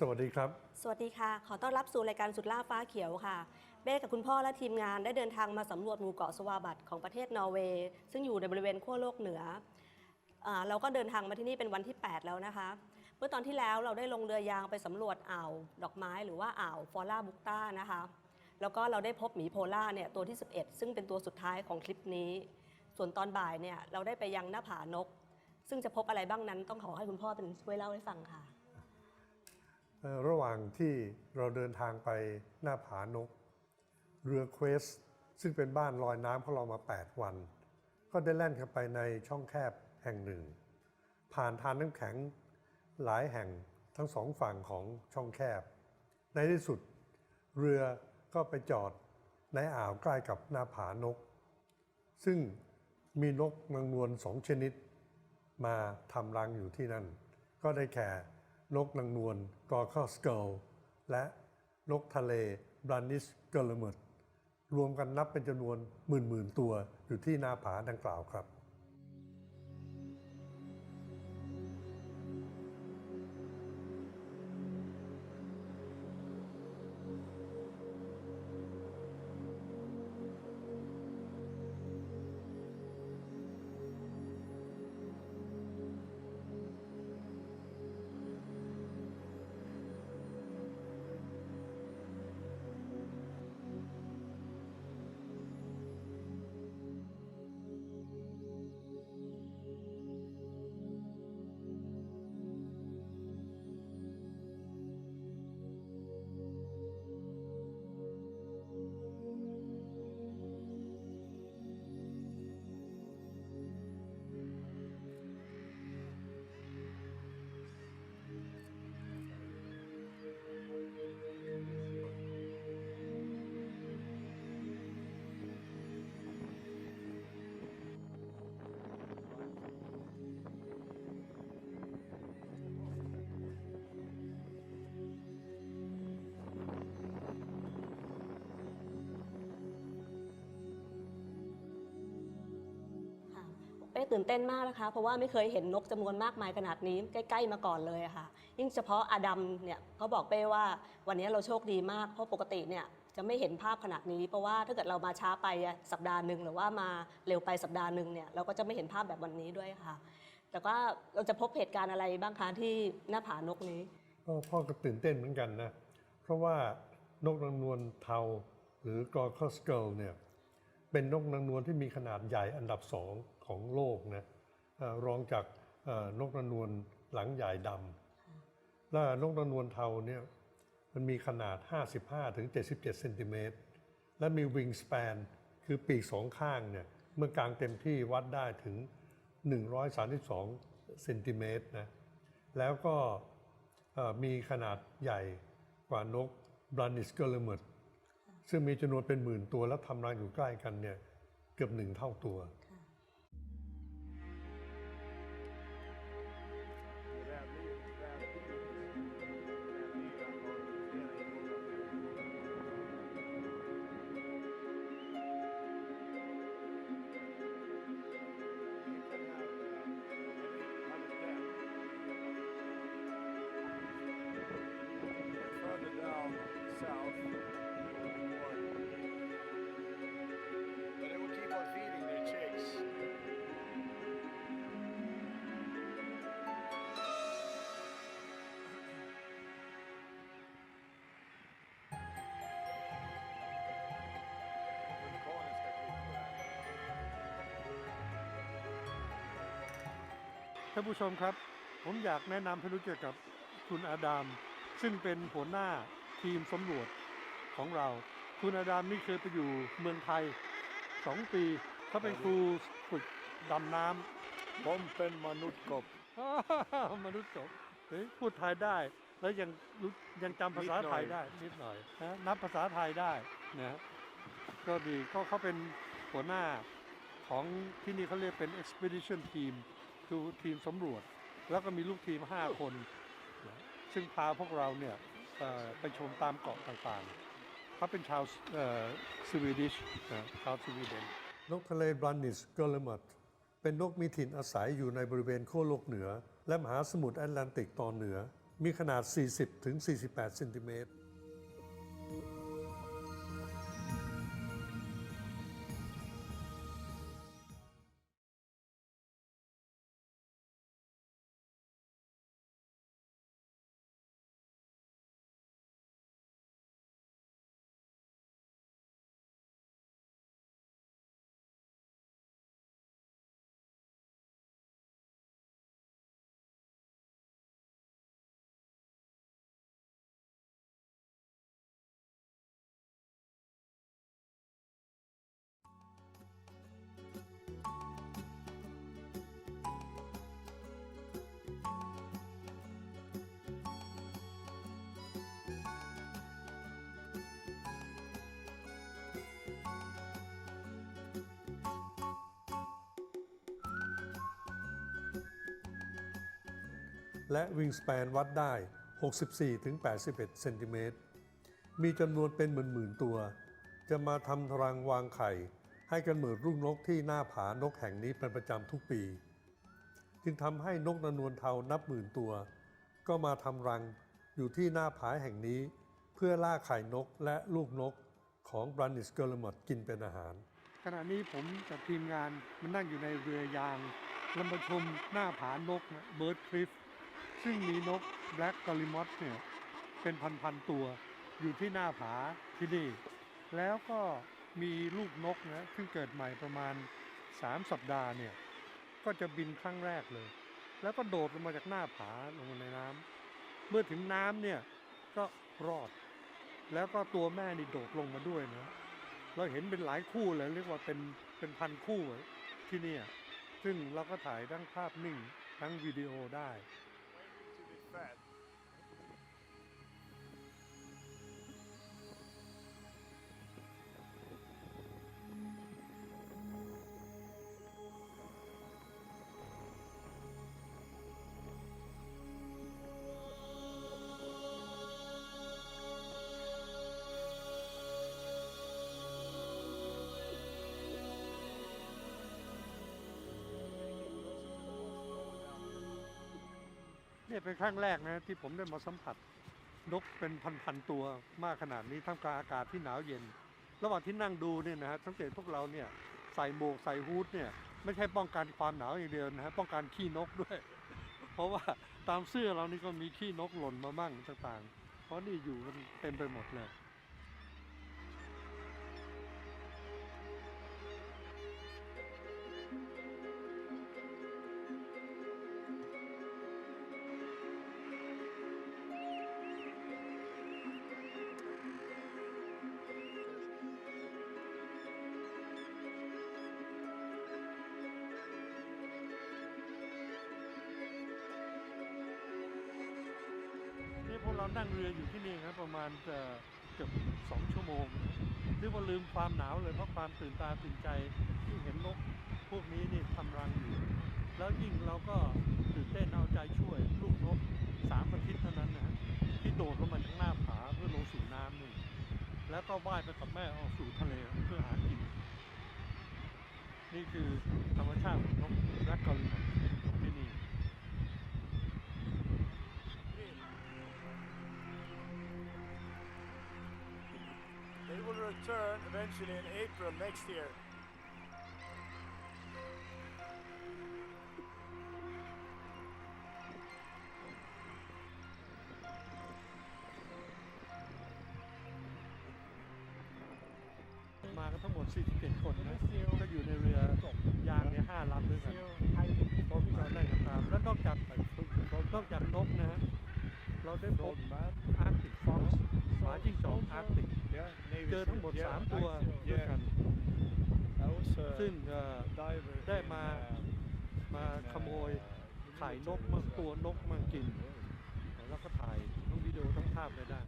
สวัสดีครับ สวัสดีค่ะ ขอต้อนรับสู่รายการสุดล่าฟ้าเขียวค่ะเบ้กับคุณพ่อและทีมงานได้เดินทางมาสำรวจหมู่เกาะสวาบัตของประเทศนอร์เวย์ซึ่งอยู่ในบริเวณขั้วโลกเหนืออเราก็เดินทางมาที่นี่เป็นวันที่ 8 แล้วนะคะ เมื่อตอนที่แล้วเราได้ลงเรือยางไปสำรวจอ่าวดอกไม้หรือว่าอ่าวฟอร่าบุกต้านะคะ แล้วก็เราได้พบหมีโพล่าเนี่ยตัวที่ 11 ซึ่งเป็นตัวสุดท้ายของคลิปนี้ ส่วนตอนบ่ายเนี่ยเราได้ไปยังหน้าผานก ซึ่งจะพบอะไรบ้างนั้นต้องขอให้คุณพ่อเป็นช่วยเล่าให้ฟังค่ะ ระหว่างที่เราเดินทางไปหน้าผานก เรือเควส ซึ่งเป็นบ้านลอยน้ำของเรามา 8 วัน ก็ได้แล่นเข้าไปในช่องแคบแห่งหนึ่ง ผ่านทานน้ำแข็งหลายแห่งทั้งสองฝั่งของช่องแคบ ในที่สุด เรือก็ไปจอดในอ่าวใกล้กับหน้าผานก ซึ่งมีนกนางนวลสองชนิด มาทำรังอยู่ที่นั่น ก็ได้แก่ นกนางนวลกอร์คอสเกลและนกทะเลบรันนิสเกลเมดรวมกันนับเป็นจำนวนหมื่นหมื่นตัวอยู่ที่หน้าผาดังกล่าวครับ เป้ตื่นเต้นมากนะคะ เพราะว่าไม่เคยเห็นนกจำนวนมากมายขนาดนี้ใกล้ ๆ มาก่อนเลยะค่ะ ยิ่งเฉพาะอาดัมเนี่ยเขาบอกเป้ว่าวันนี้เราโชคดีมาก เพราะปกติเนี่ยจะไม่เห็นภาพขนาดนี้ เพราะว่าถ้าเกิดเรามาช้าไปสัปดาห์หนึ่งหรือว่ามาเร็วไปสัปดาห์หนึ่งเนี่ยเราก็จะไม่เห็นภาพแบบวันนี้ด้วยค่ะ แต่ว่าเราจะพบเหตุการณ์อะไรบ้างคะที่หน้าผานกนี้พ่อก็ตื่นเต้นเหมือนกันนะเพราะว่านกนางนวลเทาหรือกอร์คอสเกิลเนี่ยเป็นนกนางนวลที่มีขนาดใหญ่อันดับสอง ของโลกนะเอ่อรองจากเอ่อนกนางนวลหลังใหญ่ดำและนกนางนวลเทาเนี่ยมันมีขนาด 55ถึง77เซนติเมตรและมีวิงส p ปนคือปีกสองข้างเนี่ยเมื่อกลางเต็มที่วัดได้ถึง 132เซนติเมตรนะแล้วก็เอ่อมีขนาดใหญ่กว่านกบรันนิสเกลเมดซึ่งมีจำนวนเป็นหมื่นตัวและทำรังอยู่ใกล้กันเนี่ยเกือบหนึ่งเท่าตัว ท่านผู้ชมครับ ผมอยากแนะนำให้รู้จักกับคุณอาดาม ซึ่งเป็นหัวหน้าทีมสำรวจของเรา คุณอาดามนี่เคยไปอยู่เมืองไทยสองปีเขาเป็นครูฝึกดำน้ำผมเป็นมนุษย์กบอ้าวมนุษย์จบเฮ้ยพูดไทยได้ แล้วยังรู้ยังจำภาษาไทยได้นิดหน่อยนะนับภาษาไทยได้นะก็ดีก็เขาเป็นหัวหน้าของที่นี่เขาเรียกเป็น expedition team คือทีมสำรวจ แล้วก็มีลูกทีม 5 คน ซึ่งพาพวกเราเนี่ยไปชมตามเกาะต่างๆเขาเป็นชาวสวีดิชนะชาวสวีเดนนกทะเลบรันนิสเกอร์เลมัดเป็นนกมีถิ่นอาศัยอยู่ในบริเวณขั้วโลกเหนือ และมหาสมุทรแอตแลนติกตอนเหนือ มีขนาด 40-48 เซนติเมตร และวิงส p ปนวัดได้ 64-81 เซนติเมตร มีจำนวนเป็นหมื่นๆตัว จะมาทำรังวางไข่ ให้กันเหมือนลูกนกที่หน้าผานกแห่งนี้เป็นประจำทุกปี จึงทำให้นกนนวลเทานับหมื่นตัว ก็มาทำรังอยู่ที่หน้าผาแห่งนี้เพื่อล่าไข่นกและลูกนกของบรันนิสเกอร์ลมดกินเป็นอาหาร ขณะนี้ผมกับทีมงานมันนั่งอยู่ในเรือยางลำประชมหน้าผานกเบิร์ดคลิฟ ซึ่งมีนกแบล็กกอลิมอสเนี่ยเป็นพันๆตัวอยู่ที่หน้าผาที่นี่ แล้วก็มีลูกนกนะซึ่งเกิดใหม่ประมาณ 3 สัปดาห์เนี่ยก็จะบินครั้งแรกเลย แล้วก็โดดลงมาจากหน้าผาลงมาในน้ำเมื่อถึงน้ำเนี่ยก็รอด แล้วก็ตัวแม่นี่โดดลงมาด้วยนะเราเห็นเป็นหลายคู่เลยเรียกว่าเป็นเป็นพันคู่ที่นี่ซึ่งเราก็ถ่ายทั้งภาพนิ่งทั้งวิดีโอได้ fat. นี่ยเป็นครั้งแรกนะที่ผมได้มาสัมผัสนกเป็นพันๆตัวมากขนาดนี้ท่ามกลางอากาศที่หนาวเย็น ระหว่างที่นั่งดูเนี่ยนะฮะสังเกตพวกเราเนี่ยใส่หมวกใส่ฮูดเนี่ยไม่ใช่ป้องกันความหนาวอย่างเดียวนะฮะป้องกันขี้นกด้วย เพราะว่าตามเสื้อเรานี่ก็มีขี้นกหล่นมามั่งต่างๆ เพราะนี่อยู่มันเต็มไปหมดเลยานั่งเรืออยู่ที่นี่ครับประมาณเกือบสองชั่วโมงเรียกว่าลืมความหนาวเลยเพราะความตื่นตาตื่นใจที่เห็นนกพวกนี้นี่ทำรังอยู่ แล้วยิ่งเราก็ตื่นเต้นเอาใจช่วยลูกนกสามอาทิตย์เท่านั้นนะที่โดดลงมาจากหน้าผาเพื่อลงสู่น้ำนี่แล้วก็ว่ายไปกับแม่ออกสู่ทะเลเพื่อหากิน นี่คือธรรมชาติของนกแรดกอลิน They will return eventually in April next year. มายนกมั่งตัวนกมั่งกิน แล้วก็ถ่ายภาพไปได้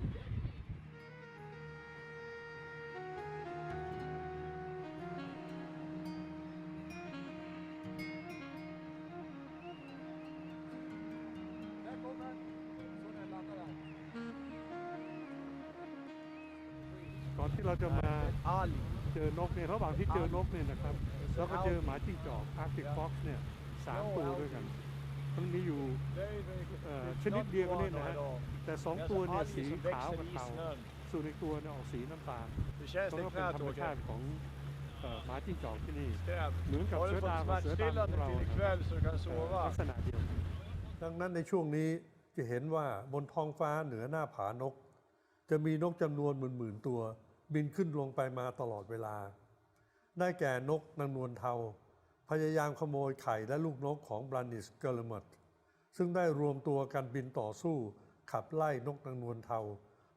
Där kommer Så den landar där. ก่อนที่เราจะมาเจอนกเนี่ยระหว่างที่เจอนกเนี่ยนะครับเราก็เจอหมาจิ้งจอกอาร์ติกฟ็อกซ์เนี่ยสามตัวด้วยกัน มันมีอยู่ Very, very good. Eh, It's känner not inte Diego one Nina här? at all. แต่สอง Det är ตัว alltså เนี่ย alger สี som ขาว växer กับ i เทา snön. ส่วนในตัวเนี่ยออกสีน้ำตาล Hur känns ก็ det i เป็น knät ธรรมชา Åke? ติของเอ่อหมาจิ้งจอกที่นี่ Stäm. เหมือนกับ Har เสื du อดาว fått กับเสือดำของ smärtstillande เรา till นะ ikväll så du kan เอ่อ sova? ลักษณะเดียวกันดังนั้นในช่วงนี้จะเห็นว่าบนท้องฟ้าเหนือหน้าผานก จะมีนกจำนวนหมื่นๆตัว บินขึ้นลงไปมาตลอดเวลา ได้แก่นกนางนวลเทา พยายามขโมยไข่และลูกนกของบรานิสเกลมดซึ่งได้รวมตัวกันบินต่อสู้ ขับไล่นกนางนวลเทา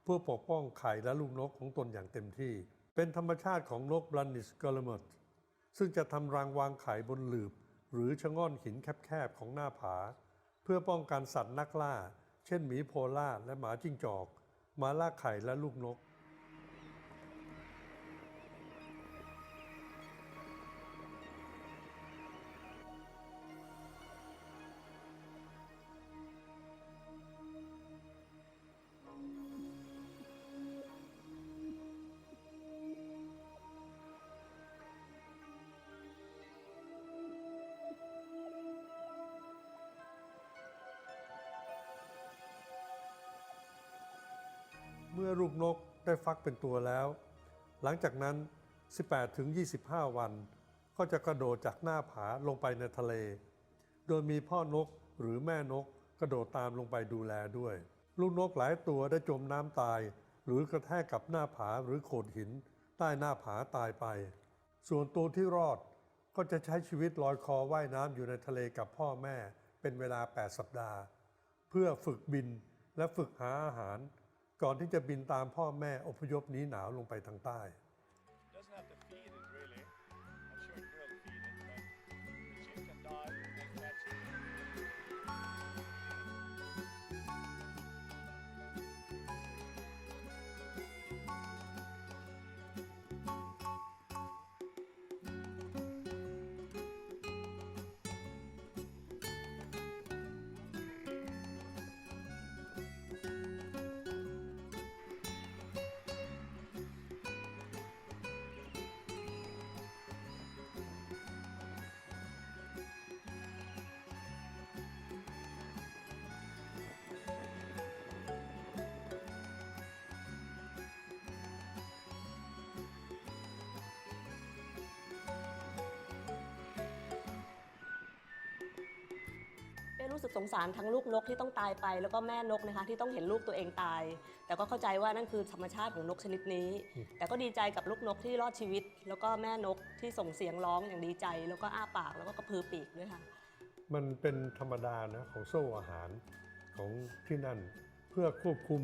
เพื่อปกป้องไข่และลูกนกของตนอย่างเต็มที่ เป็นธรรมชาติของนกบรานิสเกลมดซึ่งจะทำรังวางไข่บนหลืบ หรือชะง่อนหินแคบๆของหน้าผา เพื่อป้องกันสัตว์นักล่า เช่นหมีโพล่าและหมาจิ้งจอก มาล่าไข่และลูกนก มื่อลูกนกได้ฟักเป็นตัวแล้ว หลังจากนั้น 18ถึง25 วัน ก็จะกระโดดจากหน้าผาลงไปในทะเล โดยมีพ่อนกหรือแม่นกกระโดดตามลงไปดูแลด้วย ลูกนกหลายตัวได้จมน้ำตาย หรือกระแทกกับหน้าผาหรือโขดหิน ใต้หน้าผาตายไป ส่วนตัวที่รอดก็จะใช้ชีวิตลอยคอว่ายน้ำอยู่ในทะเลกับพ่อแม่เป็นเวลา 8 สัปดาห์ เพื่อฝึกบินและฝึกหาอาหาร ก่อนที่จะบินตามพ่อแม่อพยพหนีหนาวลงไปทางใต้ รู้สึกสงสารทั้งลูกนกที่ต้องตายไป แล้วก็แม่นกนะคะที่ต้องเห็นลูกตัวเองตาย แต่ก็เข้าใจว่านั่นคือธรรมชาติของนกชนิดนี้ แต่ก็ดีใจกับลูกนกที่รอดชีวิต แล้วก็แม่นกที่ส่งเสียงร้องอย่างดีใจ แล้วก็อ้าปากแล้วก็กระพือปีกด้วยค่ะ มันเป็นธรรมดานะของโซ่อาหารของที่นั่น เพื่อควบคุม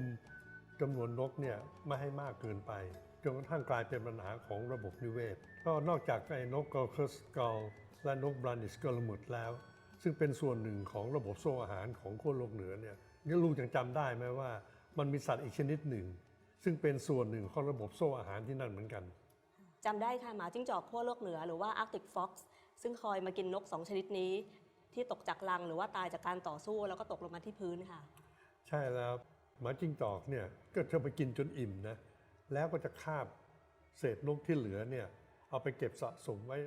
จำนวนนกเนี่ยไม่ให้มากเกินไปจนกระทั่งกลายเป็นปัญหาของระบบนิเวศ ก็นอกจากไอ้นกกอลเคอร์สกอลและนกบรานิสกอลมุดแล้ว ซึ่งเป็นส่วนหนึ่งของระบบโซ่อาหารของขั้วโลกเหนือเนี่ยนี่ลูกยังจำได้ไหมว่า มันมีสัตว์อีกชนิดหนึ่ง ซึ่งเป็นส่วนหนึ่งของระบบโซ่อาหารที่นั่นเหมือนกันจำได้ค่ะหมาจิ้งจอกขั้วโลกเหนือหรือว่า Arctic Fox ซึ่งคอยมากินนกสองชนิดนี้ ที่ตกจากรังหรือว่าตายจากการต่อสู้แล้วก็ตกลงมาที่พื้นค่ะ ใช่แล้วหมาจิ้งจอกเนี่ยก็จะไปกินจนอิ่มนะแล้วก็จะคาบเศษนกที่เหลือเนี่ยเอาไปเก็บสะสมไว้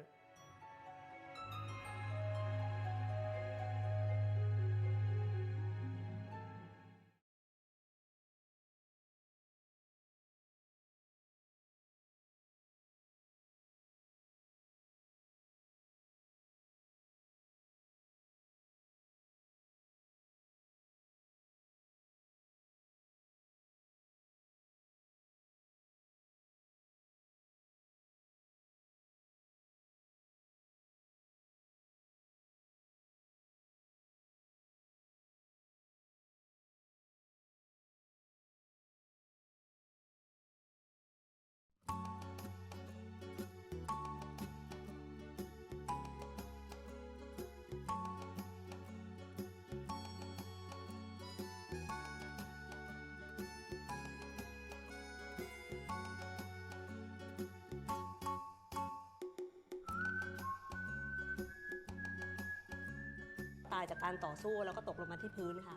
ายจากการต่อสู้แล้วก็ตกลงมาที่พื้นค่ะ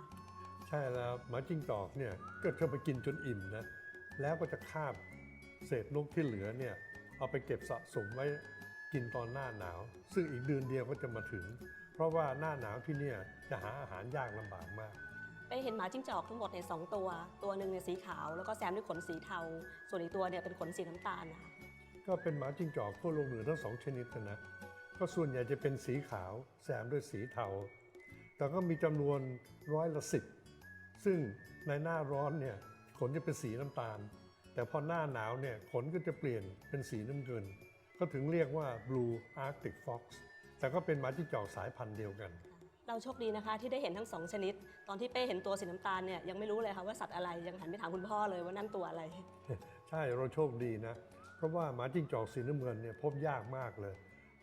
ใช่แล้วหมาจิ้งจอกเนี่ยก็จะไปกินจนอิ่มนะแล้วก็จะคาบเศษนกที่เหลือเนี่ยเอาไปเก็บสะสมไว้กินตอนหน้าหนาว ซึ่งอีกเดือนเดียวก็จะมาถึง เพราะว่าหน้าหนาวที่เนี่ยจะหาอาหารยากลำบากมากไปเห็นหมาจิ้งจอกทั้งหมดในยสองตัว ตัวหนึ่งเนี่ยสีขาวแล้วก็แซมด้วยขนสีเทา ส่วนอีกตัวเนี่ยเป็นขนสีน้ำตาลนะคะก็เป็นหมาจิ้งจอกขั้วโลกเหนือทั้งสองชนิดนะก็ส่วนใหญ่จะเป็นสีขาวแซมด้วยสีเทา แต่ก็มีจำนวนร้อยละสิบซึ่งในหน้าร้อนเนี่ยขนจะเป็นสีน้ำตาล แต่พอหน้าหนาวเนี่ยขนก็จะเปลี่ยนเป็นสีน้ำเงิน ก็ถึงเรียกว่า Blue Arctic Fox แต่ก็เป็นหมาจิ้งจอกสายพันธุ์เดียวกัน เราโชคดีนะคะที่ได้เห็นทั้งสองชนิด ตอนที่เป้เห็นตัวสีน้ำตาลเนี่ยยังไม่รู้เลยค่ะว่าสัตว์อะไรยังหันไปถามคุณพ่อเลยว่านั่นตัวอะไร ใช่เราโชคดีนะ เพราะว่าหมาจิ้งจอกสีน้ำเงินเนี่ยพบยากมากเลย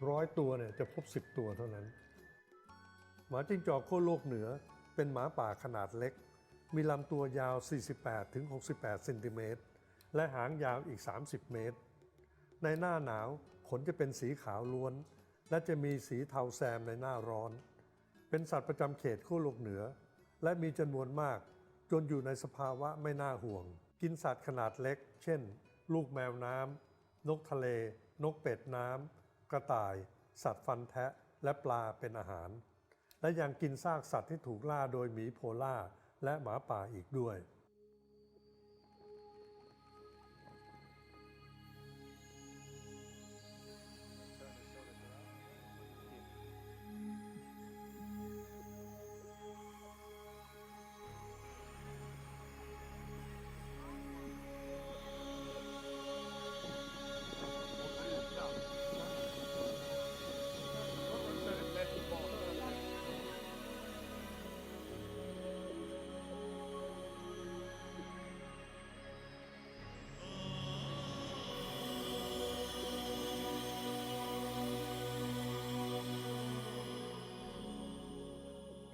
ร้อยตัวเนี่ยจะพบ 10 ตัวเท่านั้น หมาจิ้งจอกขั้วโลกเหนือ เป็นหมาป่าขนาดเล็ก มีลำตัวยาว 48ถึง68เซนติเมตรและหางยาวอีก 30 เมตร ในหน้าหนาวขนจะเป็นสีขาวล้วน และจะมีสีเทาแซมในหน้าร้อน เป็นสัตว์ประจำเขตขั้วโลกเหนือ และมีจำนวนมาก จนอยู่ในสภาวะไม่น่าห่วง กินสัตว์ขนาดเล็ก เช่น ลูกแมวน้ำนกทะเล นกเป็ดน้ำกระต่าย สัตว์ฟันแทะ และปลาเป็นอาหาร และยังกินซากสัตว์ที่ถูกล่าโดยหมีโพล่าและหมาป่าอีกด้วย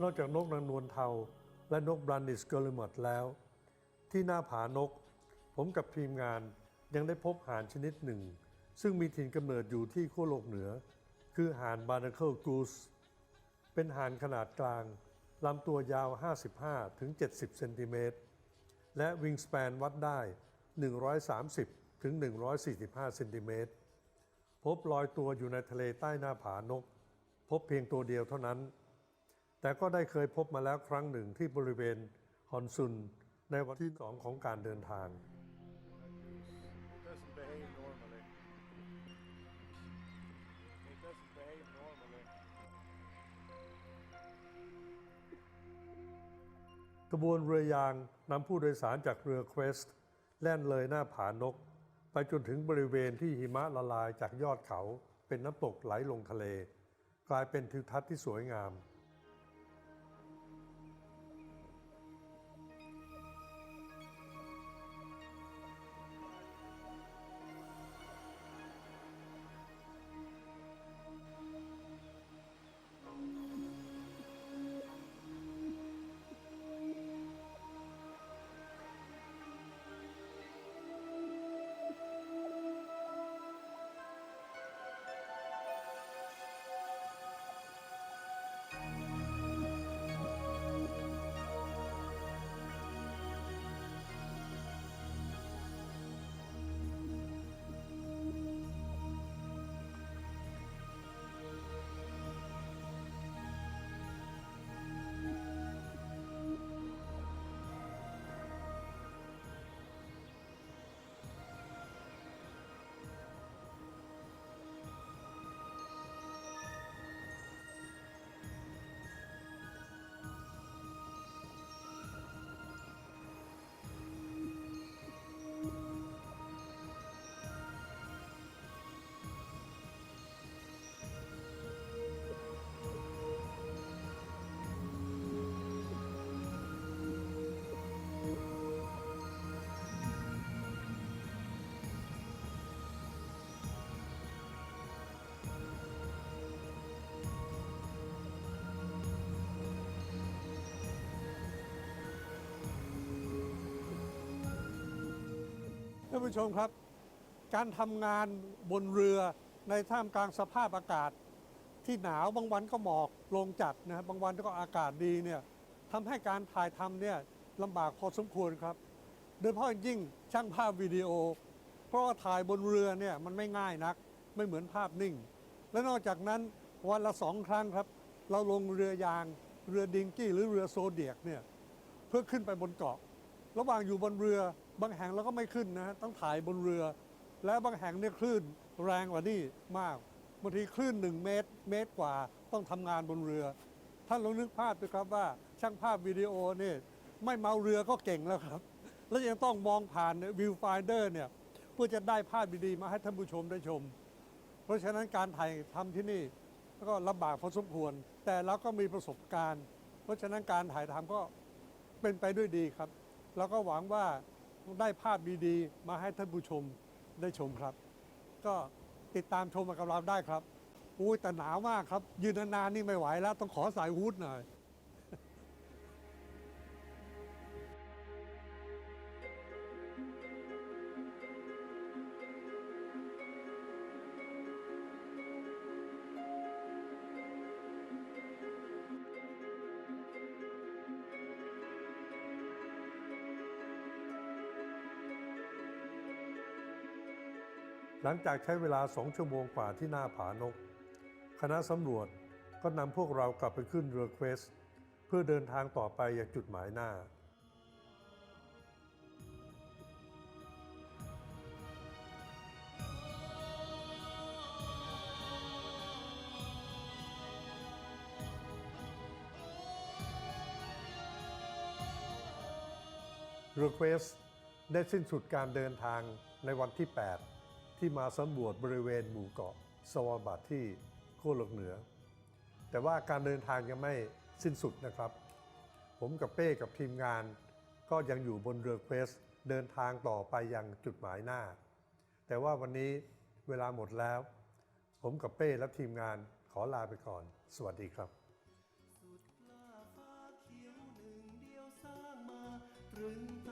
นอกจากนกนางนวลเทา และนกบรันดิสเกอร์มอดแล้ว ที่หน้าผานก ผมกับทีมงานยังได้พบห่านชนิดหนึ่ง ซึ่งมีถิ่นกำเนิดอยู่ที่ขั้วโลกเหนือ คือห่านบาร์น c เคิลกูสเป็นห่านขนาดกลางลำตัวยาว 55-70 เซนติเมตร และวิงส p ปนวัดได้ 130-145 เซนติเมตร พบลอยตัวอยู่ในทะเลใต้หน้าผานก พบเพียงตัวเดียวเท่านั้น แต่ก็ได้เคยพบมาแล้วครั้งหนึ่งที่บริเวณฮอนซุน ในวันที่สองของการเดินทาง กระบวนเรือยางนำผู้โดยสารจากเรือเควสต์แล่นเลยหน้าผานก ไปจนถึงบริเวณที่หิมะละลายจากยอดเขาเป็นน้ำตกไหลลงทะเล กลายเป็นทิวทัศน์ที่สวยงามานผู้ชมครับ การทำงานบนเรือในท่ามกลางสภาพอากาศ ที่หนาวบางวันก็หมอกลงจัดนะบางวันก็อากาศดีเนี่ยทำให้การถ่ายทำเนี่ยลำบากพอสมควรครับ โดยเฉพาะยิ่งช่างภาพวิดีโอ เพราะว่าถ่ายบนเรือเนี่ยมันไม่ง่ายนัก ไม่เหมือนภาพนิ่ง และนอกจากนั้นวันละสองครั้งครับ เราลงเรือยาง เรือดิงกี้หรือเรือโซเดียกเนี่ยเพื่อขึ้นไปบนเกาะ ระหว่างอยู่บนเรือ บางแห่งเราก็ไม่ขึ้นนะฮะต้องถ่ายบนเรือ และบางแห่งเนี่ยคลื่นแรงกว่านี่มากบางทีคลื่นหนึ่งเมตร เมตรกว่าต้องทำงานบนเรือ ท่านลองนึกภาพดูครับว่าช่างภาพวิดีโอเนี่ยไม่เมาเรือก็เก่งแล้วครับ แล้วยังต้องมองผ่านวิวไฟเดอร์เนี่ยเพื่อจะได้ภาพดีๆมาให้ท่านผู้ชมได้ชม เพราะฉะนั้นการถ่ายทำที่นี่ก็ลำบากพอสมควร แต่เราก็มีประสบการณ์ เพราะฉะนั้นการถ่ายทำก็เป็นไปด้วยดีครับ แล้วก็หวังว่า ได้ภาพดีๆ มาให้ท่านผู้ชมได้ชมครับ ก็ติดตามชมกับเราได้ครับอุ้ยแต่หนาวมากครับ ยืนนานๆนี่ไม่ไหวแล้วต้องขอสายฮูดหน่อย หลังจากใช้เวลาสองชั่วโมงกว่าที่หน้าผานก คณะสำรวจก็นำพวกเรากลับไปขึ้นเรือเควส เพื่อเดินทางต่อไปยังจุดหมายหน้า เรือเควสได้สิ้นสุดการเดินทางในวันที่ 8 ที่มาสำรวจบริเวณหมู่เกาะสวาบัตที่ขั้วโลกเหนือ แต่ว่าการเดินทางยังไม่สิ้นสุดนะครับ ผมกับเป้กับทีมงาน ก็ยังอยู่บนเรือเควสเดินทางต่อไปยังจุดหมายหน้า แต่ว่าวันนี้เวลาหมดแล้ว ผมกับเป้และทีมงานขอลาไปก่อน สวัสดีครับตรึง